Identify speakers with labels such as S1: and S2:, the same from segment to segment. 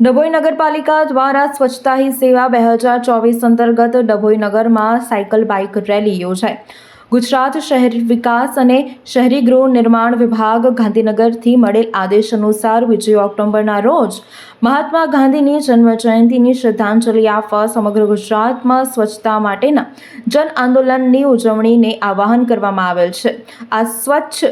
S1: ડભોઈ નગરપાલિકા દ્વારા સ્વચ્છતા હી સેવા બે હજાર ચોવીસ અંતર્ગત ડભોઈ નગરમાં સાયકલ બાઇક રેલી યોજાઈ. ગુજરાત શહેરી વિકાસ અને શહેરી ગૃહ નિર્માણ વિભાગ ગાંધીનગરથી મળેલ આદેશ અનુસાર બીજી ઓક્ટોબરના રોજ મહાત્મા ગાંધીની જન્મ જયંતિની શ્રદ્ધાંજલિ આપવા સમગ્ર ગુજરાતમાં સ્વચ્છતા માટેના જન આંદોલનની ઉજવણીને આવાહન કરવામાં આવેલ છે. આ સ્વચ્છ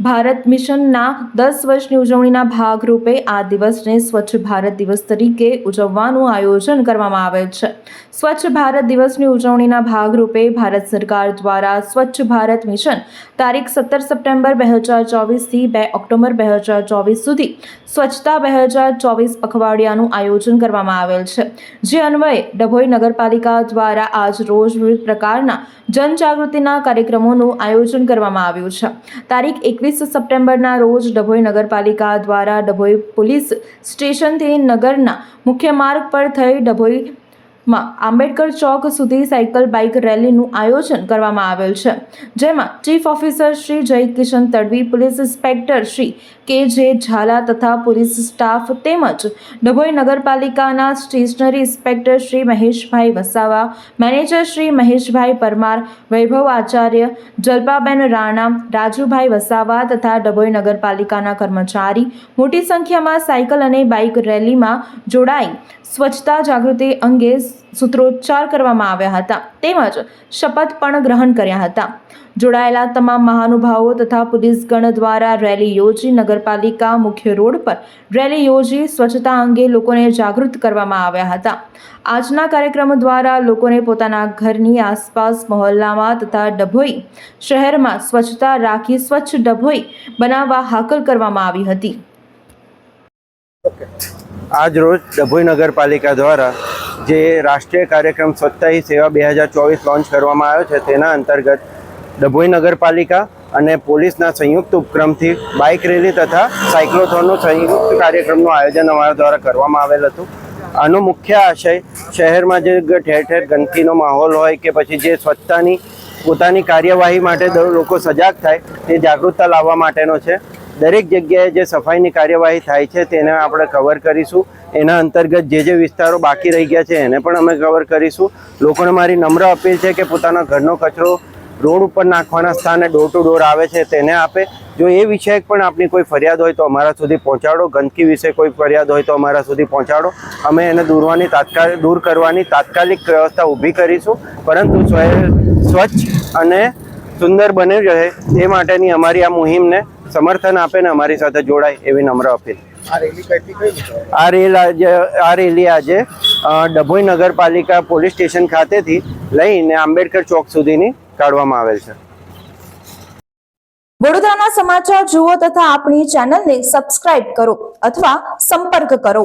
S1: ભારત મિશનના દસ વર્ષની ઉજવણીના ભાગરૂપે આ દિવસને સ્વચ્છ ભારત દિવસ તરીકે ઉજવવાનું આયોજન કરવામાં આવેલ છે. સ્વચ્છ ભારત દિવસની ઉજવણીના ભાગરૂપે ભારત સરકાર દ્વારા સ્વચ્છ ભારત મિશન તારીખ સત્તર સપ્ટેમ્બર બે હજાર ચોવીસથી બે ઓક્ટોબર બે હજાર ચોવીસ સુધી સ્વચ્છતા બે હજાર ચોવીસ પખવાડિયાનું આયોજન કરવામાં આવેલ છે. જે અન્વયે ડભોઈ નગરપાલિકા દ્વારા આજ રોજ વિવિધ પ્રકારના જનજાગૃતિના કાર્યક્રમોનું આયોજન કરવામાં આવ્યું છે. તારીખ એકવીસ સપ્ટેમ્બરના રોજ ડભોઈ નગરપાલિકા દ્વારા ડભોઈ પોલીસ સ્ટેશનથી નગરના મુખ્ય માર્ગ પર થઈ ડભોઈમાં આંબેડકર ચોક સુધી સાયકલ, બાઇક રેલીનું આયોજન કરવામાં આવેલ છે. જેમાં chief officer Shri Jay Kishan Tadvi, police inspector Shri K J Zala તથા પોલીસ સ્ટાફ તેમજ ડભોઈ નગરપાલિકાના stationery inspector Shri Maheshbhai Vasava, manager Shri Maheshbhai Parmar, Vaibhav Acharya, Jalpaben Rana, Rajubhai Vasava તથા ડભોઈ નગરપાલિકાના કર્મચારી, મોટી સંખ્યામાં સાયકલ અને બાઇક રેલીમાં જોડાઈ સ્વચ્છતા જાગૃતિ અંગે સૂત્રોચ્ચાર કરવામાં આવ્યા હતા. તેમજ શપથ પણ ગ્રહણ કર્યા હતા. જોડાયેલા તમામ મહાનુભાવો તથા પોલીસગણ દ્વારા રેલી યોજી નગરપાલિકા મુખ્ય રોડ પર રેલી યોજી સ્વચ્છતા અંગે લોકોને જાગૃત કરવામાં આવ્યા હતા. આજના કાર્યક્રમ દ્વારા લોકોને પોતાના ઘરની આસપાસ મહોલ્લામાં તથા ડભોઈ શહેરમાં સ્વચ્છતા રાખી સ્વચ્છ ડભોઈ બનાવવા હાકલ કરવામાં આવી હતી.
S2: આજ રોજ ડભોઈ નગરપાલિકા દ્વારા જે રાષ્ટ્રીય કાર્યક્રમ સ્વચ્છતા સેવા બે હજાર ચોવીસ લોન્ચ કરવામાં આવ્યો છે, તેના અંતર્ગત ડભોઈ નગરપાલિકા અને પોલીસના સંયુક્ત ઉપક્રમથી બાઇક રેલી તથા સાયક્લોથોનનું સંયુક્ત કાર્યક્રમનું આયોજન અમારા દ્વારા કરવામાં આવેલ હતું. આનો મુખ્ય આશય શહેરમાં જે ઠેર ઠેર ગંદકીનો માહોલ હોય કે પછી જે સ્વચ્છતાની, પોતાની કાર્યવાહી માટે લોકો સજાગ થાય તે જાગૃતતા લાવવા માટેનો છે. દરેક જગ્યાએ જે સફાઈની કાર્યવાહી થાય છે તેને આપણે કવર કરીશું. એના અંતર્ગત જે જે વિસ્તારો બાકી રહી ગયા છે એને પણ અમે કવર કરીશું. લોકોને મારી નમ્ર અપીલ છે કે પોતાના ઘરનો કચરો રોડ ઉપર નાખવાના સ્થાને ડોર ટુ ડોર આવે છે તેને આપે. જો એ વિષયક પણ આપની કોઈ ફરિયાદ હોય તો અમારા સુધી પહોંચાડો. ગંદકી વિશે કોઈ ફરિયાદ હોય તો અમારા સુધી પહોંચાડો. અમે એને દૂરવાની તાત્કાલિક દૂર કરવાની તાત્કાલિક વ્યવસ્થા ઊભી કરીશું. પરંતુ સ્વચ્છ અને સુંદર બની રહે એ માટેની અમારી આ મુહિમને સમર્થન આપે ને અમારી સાથે જોડાય એવી નમ્ર અપીલ.
S3: આ રેલ
S2: આજે આ રેલી આજે ડભોઈ નગરપાલિકા પોલીસ સ્ટેશન ખાતેથી લઈને આંબેડકર ચોક સુધીની કાઢવામાં આવેલ છે.
S1: વડોદરાના સમાચાર જુઓ તથા આપણી ચેનલને સબસ્ક્રાઇબ કરો અથવા સંપર્ક કરો.